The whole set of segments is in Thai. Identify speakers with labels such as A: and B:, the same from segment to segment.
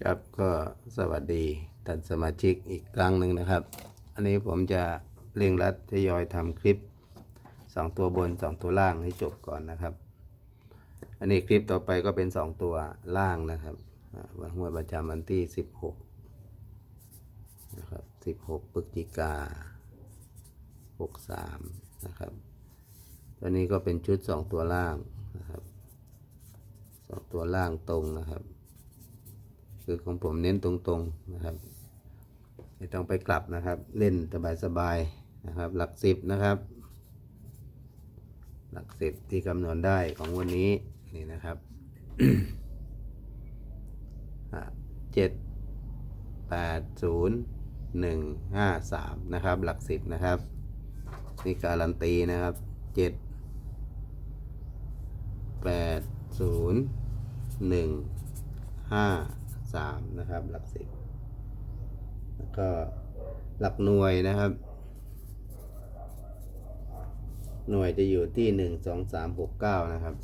A: ครับก็สวัสดีท่านสมาชิกอีกครั้งหนึ่งนะครับ อันนี้ผมจะเร่งรัดทยอยทำคลิปสองตัวบนสองตัวล่างให้จบก่อนนะครับ อันนี้คลิปต่อไปก็เป็นสองตัวล่างนะครับวันหวยประจำวันที่สิบหกนะครับสิบหกพฤศจิกาหกสามนะครับตัวนี้ก็เป็นชุดสองตัวล่างนะครับสองตัวล่างตรงนะครับ คือของผมเน้นตรงๆนะครับไม่ต้องไปกลับนะครับ เล่นสบายๆนะครับ หลักสิบนะครับ หลักสิบที่คำนวณได้ของวันนี้นี่นะครับเจ็ดแปดศูนย์หนึ่งห้าสามนะครับ หลักสิบนะครับ นี่การันตีนะครับเจ็ดแปดศูนย์หนึ่งห้า สามนะครับ หลักสิบแล้วก็หลักหน่วยนะครับ หน่วยจะอยู่ที่หนึ่งสองสามหกเก้านะครับ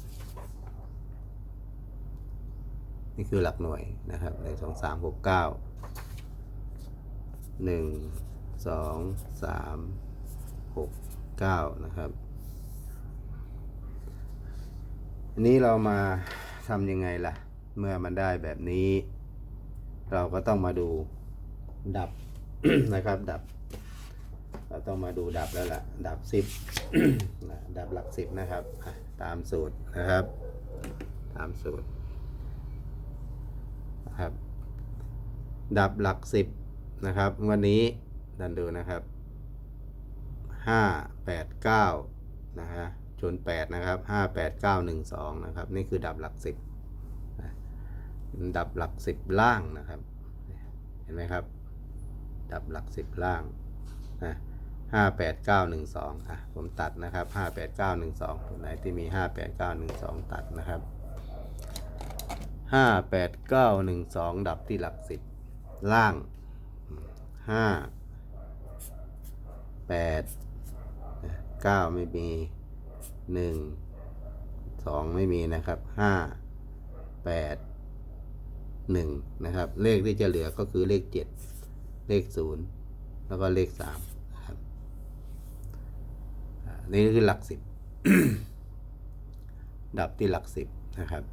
A: นี่คือหลักหน่วยนะครับหนึ่งสองสามหกเก้าหนึ่งสองสามหกเก้านะครับอันนี้เรามาทำยังไงล่ะ เมื่อมันได้แบบนี้ เราก็ต้องมาดูดับนะครับดับ เราต้องมาดูดับแล้วล่ะ ดับสิบดับหลักสิบนะครับ ตามสูตรนะครับ ตามสูตรนะครับ ดับหลักสิบนะครับ วันนี้ดันดูนะครับห้าแปดเก้านะฮะชนแปดนะครับห้าแปดเก้าหนึ่งสองนะครับ นี่คือดับหลักสิบ ดับหลักสิบล่างนะครับ เห็นไหมครับ ดับหลักสิบล่างนะห้าแปดเก้าหนึ่งสองอะผมตัดนะครับห้าแปดเก้าหนึ่งสองตัวไหนที่มีห้าแปดเก้าหนึ่งสองตัดนะครับห้าแปดเก้าหนึ่งสองดับที่หลักสิบล่างห้าแปดเก้าไม่มีหนึ่งสองไม่มีนะครับห้าแปด หนึ่งนะครับ เลขที่จะเหลือก็คือเลขเจ็ดเลขศูนย์แล้วก็เลขสามนะครับนี่คือหลักสิบดับที่หลักสิบนะครับ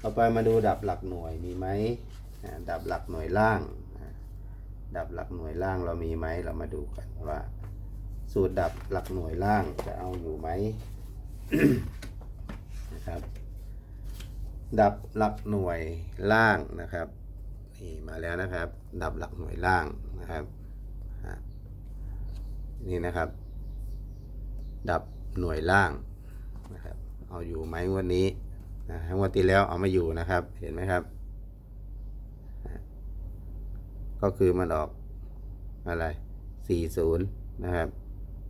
A: ต่อไปมาดูดับหลักหน่วยมีไหมดับหลักหน่วยล่าง ดับหลักหน่วยล่างเรามีไหมเรามาดูกันว่า สูตรดับหลักหน่วยล่างจะเอาอยู่ไหมนะครับ ดับหลักหน่วยล่างนะครับนี่มาแล้วนะครับ ดับหลักหน่วยล่างนะครับนี่นะครับ ดับหน่วยล่างนะครับ เอาอยู่ไหมงวันนี้นะงวันที่แล้วเอามาอยู่นะครับ เห็นไหมครับ ก็คือมันออกอะไร 40 นะครับ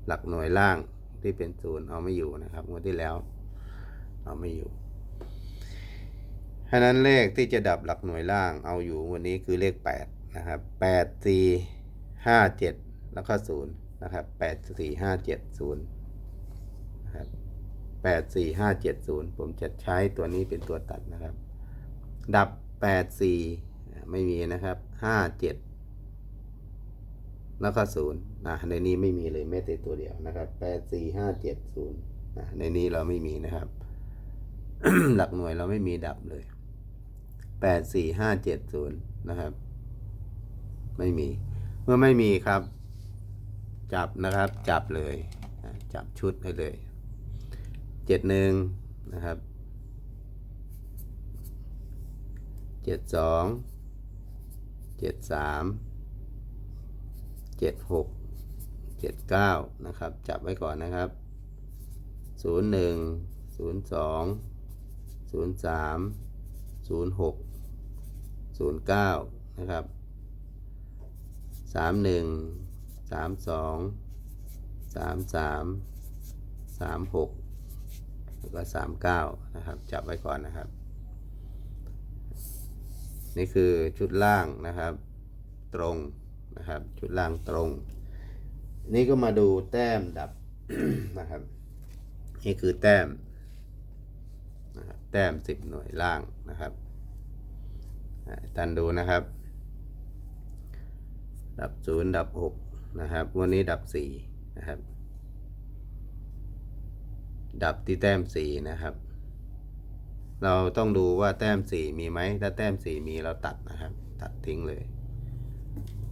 A: หลักหน่วยล่างที่เป็นศูนย์เอาไม่อยู่นะครับงวดที่แล้ว เอาไม่อยู่ ฉะนั้นเลขที่จะดับหลักหน่วยล่างเอาอยู่วันนี้คือเลข 8 นะครับ 8 4 5 7 แล้วก็ 0 นะครับ 8 4 5 7 0นะครับ8 4 5 7 0 ผมจะใช้ตัวนี้เป็นตัวตัดนะครับ ดับ 8 4 ไม่มีนะครับ 5 7แล้วก็ศูนย์นะในนี้ไม่มีเลยแม้แต่ตัวเดียวนะครับแปดสี่ห้าเจ็ดศูนย์นะในนี้เราไม่มีนะครับ หลักหน่วยเราไม่มีดับเลย แปดสี่ห้าเจ็ดศูนย์นะครับ ไม่มี เมื่อไม่มีครับ จับนะครับ จับเลย จับชุดให้เลยเจ็ดหนึ่งนะครับเจ็ดสองเจ็ดสามเจ็ดหกเจ็ดเก้านะครับ จับไว้ก่อนนะครับศูนย์หนึ่งศูนย์สองศูนย์สามศูนย์หก ศูนย์เก้านะครับสามหนึ่งสามสองสามสามสามหกแล้วก็สามเก้านะครับ จับไว้ก่อนนะครับ นี่คือชุดล่างนะครับ ตรงนะครับ ชุดล่างตรง นี่ก็มาดูแต้มดับนะครับ นี่คือแต้มนะครับแต้มสิบหน่วยล่างนะครับ ตันดูนะครับ ดับศูนย์ดับหกนะครับ วันนี้ดับสี่นะครับ ดับที่แต้มสี่นะครับ เราต้องดูว่าแต้มสี่มีไหม ถ้าแต้มสี่มีเราตัดนะครับ ตัดทิ้งเลย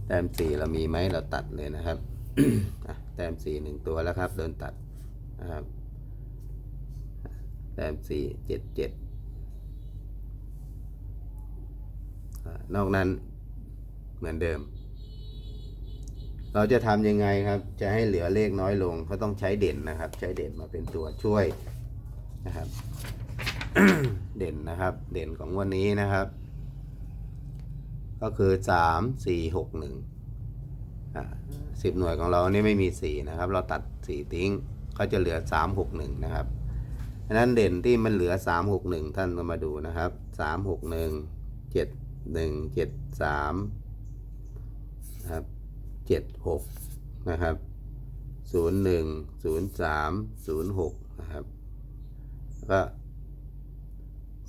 A: แต้มสี่เรามีไหมเราตัดเลยนะครับแต้มสี่หนึ่งตัวแล้วครับโดนตัดนะครับแต้มสี่เจ็ดเจ็ด นอกนั้นเหมือนเดิม เราจะทำยังไงครับ จะให้เหลือเลขน้อยลงก็ต้องใช้เด่นนะครับ ใช้เด่นมาเป็นตัวช่วยนะครับ เด่นนะครับ เด่นของวันนี้นะครับ ก็คือสามสี่หกหนึ่งสิบหน่วยของเรานี่ไม่มีสี่นะครับ เราตัดสี่ทิ้งก็จะเหลือสามหกหนึ่งนะครับดังนั้นเด่นที่มันเหลือสามหกหนึ่งท่านก็มาดูนะครับสาม หนึ่งเจ็ดสามนะครับเจ็ดหกนะครับศูนย์หนึ่งศูนย์สามศูนย์หกนะครับก็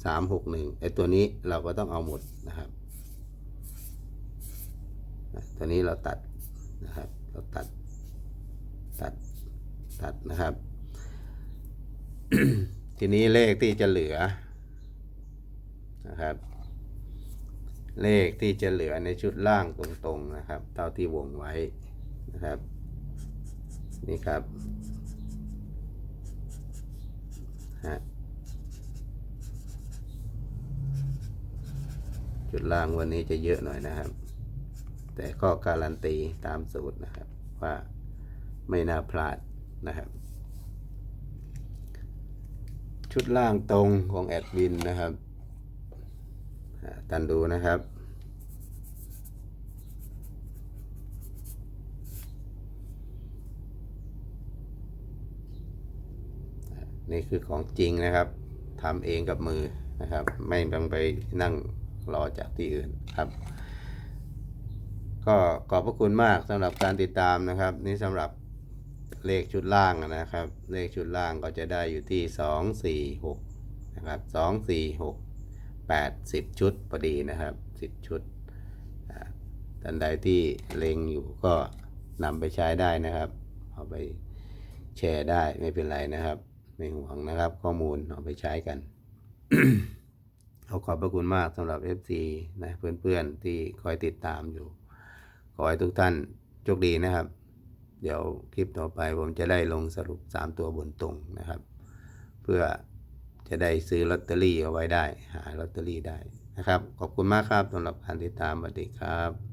A: สามหกหนึ่งไอตัวนี้เราก็ต้องเอาหมดนะครับตัวนี้เราตัดนะครับเราตัดตัดตัดนะครับ ทีนี้เลขที่จะเหลือนะครับ เลขที่จะเหลือในชุดล่างตรงๆนะครับเท่าที่วงไว้นะครับ นี่ครับฮะชุดล่างวันนี้จะเยอะหน่อยนะครับ แต่ก็การันตีตามสูตรนะครับ ว่าไม่น่าพลาดนะครับ ชุดล่างตรงของแอดวินนะครับ ตันดูนะครับ นี่คือของจริงนะครับทำเองกับมือนะครับ ไม่ต้องไปนั่งรอจากที่อื่นครับ ก็ขอบพระคุณมากสำหรับการติดตามนะครับ นี่สำหรับเลขชุดล่างนะครับ เลขชุดล่างก็จะได้อยู่ที่สองสี่หกนะครับสอง สี่หกแปดสิบชุดพอดีนะครับสิบชุดอ่าท่านใดที่เล็งอยู่ก็นำไปใช้ได้นะครับ เอาไปแชร์ได้ไม่เป็นไรนะครับ ไม่ห่วงนะครับ ข้อมูลเอาไปใช้กันขอขอบพระคุณมากสำหรับ FC นะเพื่อนๆที่คอยติดตามอยู่ ขอให้ทุกท่านโชคดีนะครับ เดี๋ยวคลิปต่อไปผมจะได้ลงสรุป 3 ตัวบนตรงนะครับ เพื่อ จะได้ซื้อลอตเตอรี่เอาไว้ได้ หาลอตเตอรี่ได้นะครับ ขอบคุณมากครับสำหรับการติดตามสวัสดีครับ